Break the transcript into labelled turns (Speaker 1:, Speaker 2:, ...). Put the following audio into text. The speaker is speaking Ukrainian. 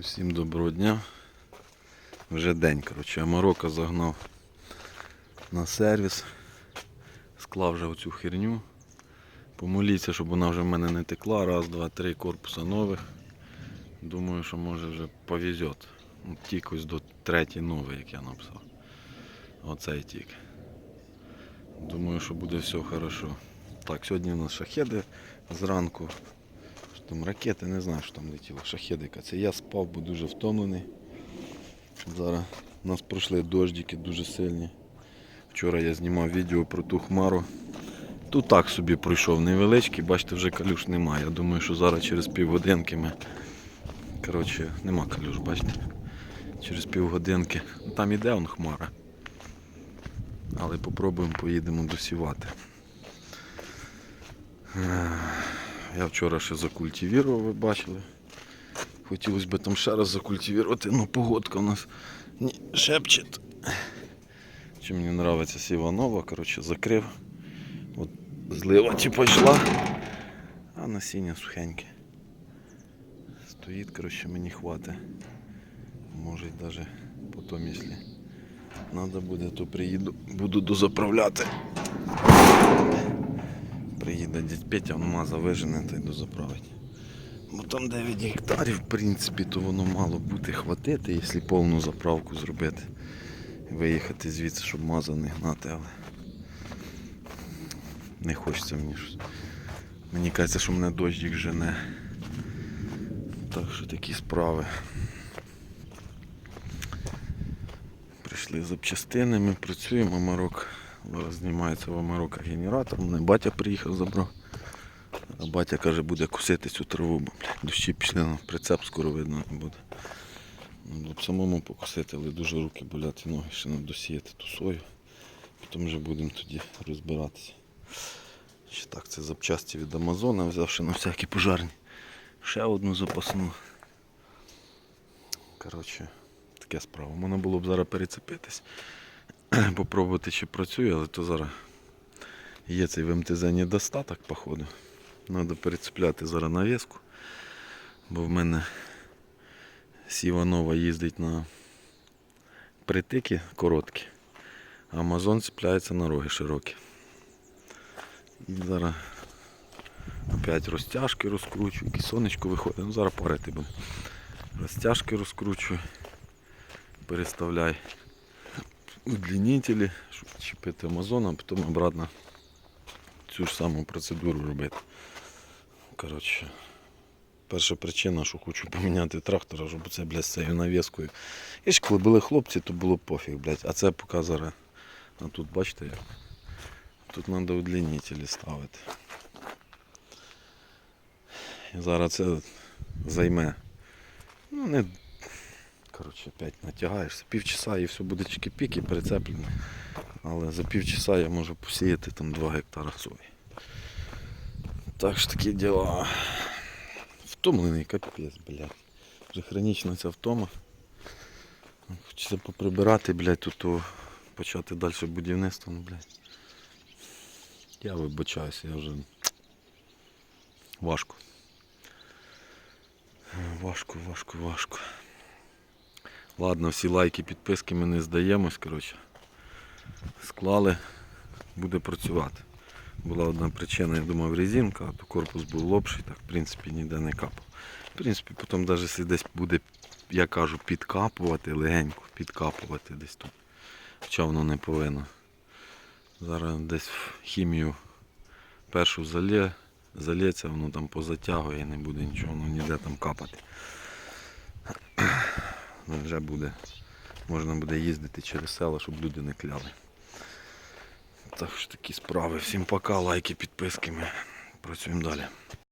Speaker 1: Усім доброго дня. Вже день, коротше, а Марокко загнав на сервіс, склав вже оцю херню. Помоліться, щоб вона вже в мене не текла. Раз, два, три корпуса нових. Думаю, що може вже повезет. Тік ось до третій новий, як я написав. Оцей тік. Думаю, що буде все хорошо. Так, сьогодні у нас шахеди зранку. Там ракети, не знаю, що там летіло. Шахедика. Це я спав, бо дуже втомлений. Зараз у нас пройшли дождики дуже сильні. Вчора я знімав відео про ту хмару. Тут так собі пройшов невеличкий, бачите, вже калюш немає. Я думаю, що зараз через півгодинки ми. Коротше, нема калюш, бачите. Через півгодинки. Ну, Там іде он хмара. Але попробуємо, поїдемо досівати. Я вчора ще закультивував, ви бачили. Хотілося б там ще раз закультивувати, але погодка у нас не шепче. Чи мені подобається Сіванова, коротше, закрив. От злива типу йшла, а насіння сухеньке. Стоїть, коротше, мені хватить. Може навіть потім, якщо треба буде, то приїду, буду дозаправляти. Приїде дядь Петя, маза вижене та й дозаправить. Бо там 9 гектарів, в принципі, то воно мало бути хватити, якщо повну заправку зробити. Виїхати звідси, щоб маза не гнати, але не хочеться мені. Мені кажеться, що мене дощик жене. Так що такі справи. Прийшли запчастини, ми працюємо, Марок. Зараз знімається в Амарока генератор. Мене батя приїхав, забрав. А батя каже, буде косити цю траву, бо дощі пішли на прицеп, скоро видно буде. Ну, Самому покосити, але дуже руки болять і ноги ще не досіяти ту сою. Потім вже будемо тоді розбиратися. Ще так, це запчасті від Амазона, взявши на всякі пожарні. Ще одну запасну. Коротше, таке справа. Можна було б зараз перецепитись, попробувати, чи працює, але то зараз є цей в МТЗ недостаток, походу. Треба перецепляти зараз навіску, бо в мене Сіванова їздить на притики короткі, а Амазон цепляється на роги широкі. І зараз опять розтяжки розкручую, і сонечко виходить. Ну, зараз парити будемо. Розтяжки розкручую, переставляй удлінителі, щоб чіпити Амазон, а потім обратно цю ж саму процедуру робити. Коротше, перша причина, що хочу поміняти трактора, щоб це, блядь, з цією навіскою. І ж коли були хлопці, то було пофіг, блядь. А це зараз. А тут бачите як? Тут треба удлінителі ставити. І зараз це займе. Ну не. Коротше, опять натягаєшся. Півчаса і все буде чики-піки прицеплено. Але за півчаса я можу посіяти там 2 гектара сої. Так що такі діла. Втомлений капець, блядь. Вже хронічна ця втома. Хочеться поприбирати, блядь, тут почати далі будівництво, ну, блядь. Я вибачаюся, я вже важко. Важко, важко, важко. Ладно, всі лайки, підписки ми не здаємось, коротше. Склали, буде працювати. Була одна причина, я думав, резинка, а то корпус був лопший, так в принципі ніде не капав. В принципі, потім навіть якщо десь буде, я кажу, підкапувати легенько, підкапувати десь тут. Хоча воно не повинно. Зараз десь в хімію першу залє, залється, воно там позатягує не буде нічого, воно ніде там капати. Вже буде. Можна буде їздити через село, щоб люди не кляли. Так що такі справи. Всім пока, лайки, підписки. Ми працюємо далі.